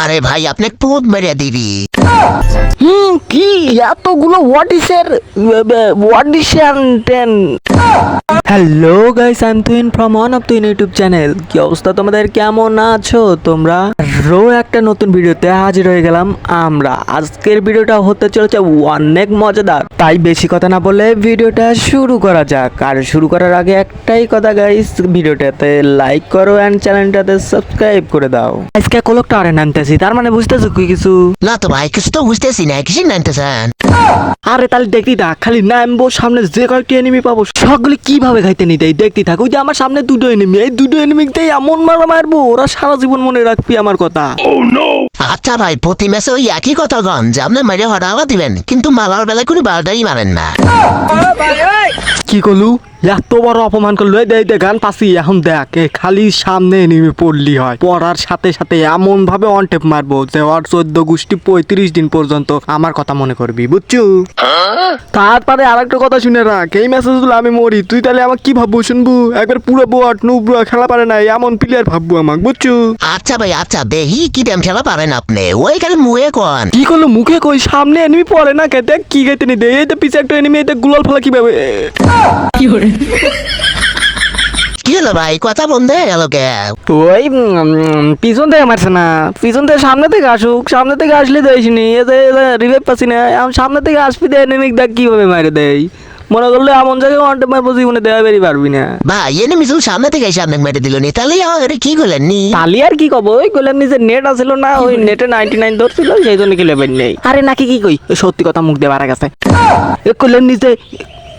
আরে ভাই আপনি পুত মেরে দিবি হুম কি এতগুলো ওয়াটিসের ওয়াটিশন ten hello guys I am twin from one of twin YouTube channel কি অবস্থা তোমাদের? কেমন আছো তোমরা? রো একটা নতুন ভিডিওতে হাজির হয়ে গেলাম আমরা। আজকের ভিডিওটা হতে চলেছে অনেক মজাদার। তাই বেশি কথা না বলে ভিডিওটা শুরু করা যাক। আর শুরু করার আগে একটাই কথা গাইস ভিডিওটাতে লাইক করো অ্যান্ড চ্যানেলটাতে সাবস্ক্রাইব করে দাও। আজকে কলকটা আরে নামতেছি তার মানে বুঝতেছো কি কিছু? না তো ভাই কিছু তো বুঝতেছি না কিছু নানতেছেন আরে তাহলে দেখি থাক খালি নামবো সামনে যে কয়েকটি এনিমি পাবো সবগুলি কীভাবে খাইতে নিতে? দেখতে থাকো যে আমার সামনে দুটো এনিমি এই দুটো এনিমিতে এমন মারা মারবো ওরা সারা জীবন মনে রাখবি আমার কথা। আচ্ছা ভাই প্রতি ম্যাচে ওই একই কথা গন যে আপনি মেরে হটাওয়া দিবেন কিন্তু মারার বেলায় কোনো বারোটাই মারেন না। কি করলু এত বড় অপমান করল। এই দেখ গান পাসি এখন দেখ এ খালি সামনে এনিমি পড়লি হয়। পড়ার সাথে সাথে এমন ভাবে অন টেপ মারবো যে ওর চোদ্দ গোষ্ঠী পঁয়ত্রিশ দিন পর্যন্ত আমার কথা মনে করবি বুঝছ? তারপরে আরেকটা কথা শুনে রাখ এই মেসেজগুলো আমি মরি তুই তাহলে আমাকে কি ভাববো শুনবু? একবার পুরো বোয়াট নুবরো খেলা পারে না এমন প্লেয়ার ভাববো আমাকে বুঝছ? আচ্ছা ভাই আচ্ছা দেখি কি ড্যাম খেলা পারেন আপনি। ওই খালি মুখে কন। কি করল মুখে কই? সামনে এনিমি পড়ে না খেতে কি খাইতে নি দে এই তো পিছে একটা এনিমি এটা গুলাল ফেলা কীভাবে? কি হলো? ভাই? কথা বন্ধ হয়ে গেল কে? ওই পিছন থেকে মারছে না। পিছন থেকে সামনে থেকে আসুক সামনে থেকে আসলে দেয়নি এতে রিভাইভ পাচ্ছি না। এখন সামনে থেকে আসবি দেয় এনিমিক দেখ কীভাবে মারে দেয় মনে করলে এমন জায়গায় ওয়ান টেপ মারবো জীবনে দেওয়া বেরিয়ে পারবি না। ভাই এনে মিশু সামনে থেকে সামনে মেরে দিল নি। তাহলে আমার কি করলেন নি তালি আর কি কব ওই কইলাম নিজে নেট আছিল না ওই নেটে নাইনটি নাইন ধরছিল সেই জন্য কি লেবেন নেই। আরে নাকি কি কই? সত্যি কথা মুখ বাড়া গেছে। এ নিজে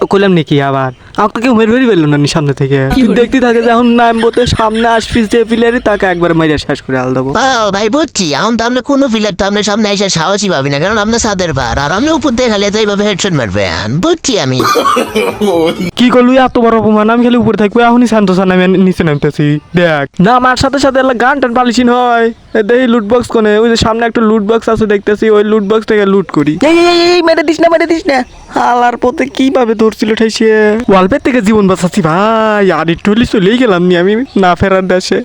কইলাম নাকি আবার আমাকে কেউ মেরে মেরে ফেলল না সামনে থেকে। দেখতে থাকে যখন নামবোতে সামনে আসবি যে প্লেয়ারই তাকে একবার মেরে শেষ করে আল দেবো। ভাই বুঝছি। এখন তো আপনি কোনো ফিলার তো আপনার সামনে এসে সাহসই পাবি না কারণ আপনার সাদের বার। আর আপনি উপর দিয়ে খালি তো এইভাবে হেডশট মারবেন বুঝছি আমি। কি করলু এত বড় অপমান? আমি খালি উপরে থাকব এখনই শান্ত সান আমি নিচে নামতেছি। দেখ। না আমার সাথে সাথে এলা গান টান পালিশিন হয়। দেখি লুট বক্স কোনে? ওই যে সামনে একটা লুট বক্স আছে দেখতেছি ওই লুট বক্স থেকে লুট করি। এই মেরে দিস না মেরে দিস না। হালার পথে কীভাবে ধরছিল ঠাইছে ওয়ালপের থেকে জীবন বাঁচাচ্ছি ভাই। আর একটু হলে চলেই গেলাম নি আমি না ফেরার দেশে।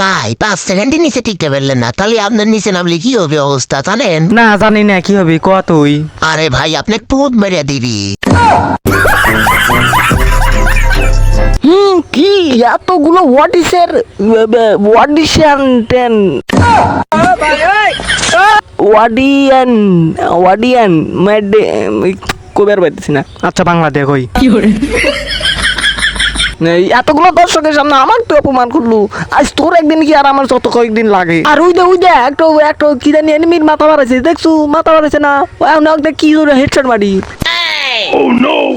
ভাই পাঁচ সেকেন্ডে নিচে টিকতে পারলেন না। তাহলে আপনার নিচে নামলে কি হবে অবস্থা জানেন? না জানি না কি হবে কত তুই? আরে ভাই আপনি পুত মেরে দিবি। হুম কি? এতগুলো ওয়াটিসের ওয়াডিশন টেন ওয়াডিয়ান ওয়াডিয়ান মেডে কবে আর পাইতেছি না। আচ্ছা বাংলা দেখ ওই এই এতগুলো দর্শকের সামনে আমার তো অপমান করলু। আজ তোর একদিন কি আর আমার যত কয়েকদিন লাগে? আর ওই দে ওই দে একটা একটা কি জানি এনিমির মাথা বাড়াইছে দেখছু? মাথা বাড়াইছে না? ও এখন একটা কি জোরে হেডশট মারি।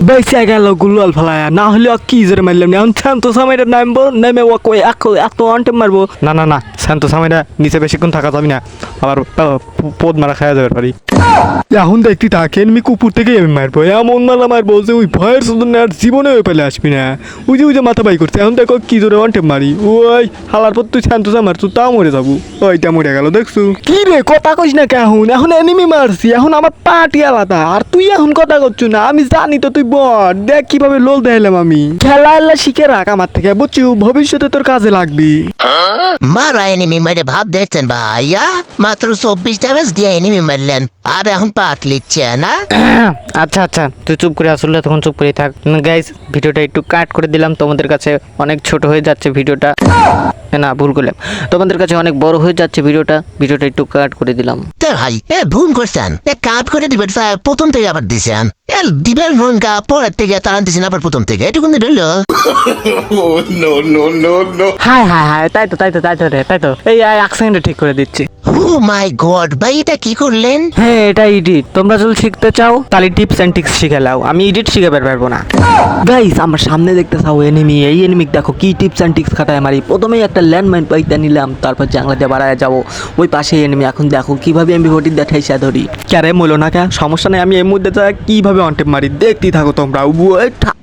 বেঁচে গেল গুলাল ফেলায় না হলে কি জোরে মারলাম? না এখন শান্ত সামাইটা নামবো নেমে ও কই এক এত আনটে মারবো। না না না শান্ত সামাইটা নিচে বেশিক্ষণ থাকা যাবে না। আবার পদ মারা খাওয়া যাবে পারি। এখন দেখতে থাকে আমি কুকুর থেকে আমি মারবো এমন মালা মারবো যে ওই ভয়ের শুধু আর জীবনে ওই পেলে আসবি না। ওই যে ওই যে মাথা বাই করছে এখন দেখো কি জোরে অন্টে মারি। ওই হালার পর তুই শান্ত সা মারছু তাও মরে যাব। ওইটা মরে গেল দেখছু? কি রে কথা কইস না কেমন এখন এনিমি মারছি এখন আমার পাটি আলাদা। আর তুই এখন কথা করছু না আমি জানি তো তুই বল দেখ কীভাবে লোল দেখাইলাম আমি। খেলা এল্লা শিখে রাখ আমার থেকে বুঝছু? ভবিষ্যতে তোর কাজে লাগবি। মারা এনিমি মেরে ভাব দেখছেন ভাইয়া? মাত্র চব্বিশ ড্যামেজ দিয়ে এনিমি মারলেন। আর এখন পাট লিখছে না? আচ্ছা আচ্ছা। তুই চুপ করে আসলে তখন চুপ করে থাক। গাইস ভিডিওটা একটু কাট করে দিলাম। তোমাদের কাছে অনেক ছোট হয়ে যাচ্ছে ভিডিওটা। না ভুল করলাম। তোমাদের কাছে অনেক বড় হয়ে যাচ্ছে ভিডিওটা। ভিডিওটা একটু কাট করে দিলাম। তে ভাই এ ভুল করছেন। এ কাট করে দিবেন স্যার প্রথম থেকে আবার দিছেন। এ দিবেন ফোন কা পরের থেকে তারা দিছেন আবার প্রথম থেকে। এটুকুন রইল হ্যাঁ হ্যাঁ হ্যাঁ তাই তো তাই তো তাই তো রে তাই তো। এই এক ঠিক করে দিচ্ছি। ও মাই গড ভাই এটা কি করলেন? হ্যাঁ এটা এডিট তোমরা যদি শিখতে চাও তাহলে টিপস অ্যান্ড ট্রিক্স শিখে নাও। আমি এডিট শিখে বের পারব না। গাইস আমার সামনে দেখতে চাও এনিমি এই এনিমিক দেখো কি টিপস অ্যান্ড ট্রিক্স খাটায় মারি। প্রথমেই একটা ল্যান্ডমাইন পাইতে নিলাম তারপর জাংলা দিয়ে বাড়ায় যাব। ওই পাশে এনিমি এখন দেখো কীভাবে আমি ভোটি দেখাইছা ধরি। ক্যারে মলো না কে? সমস্যা নেই আমি এই মুহূর্তে কীভাবে অনটেপ মারি? দেখতেই থাকো তোমরা। ওই ঠা-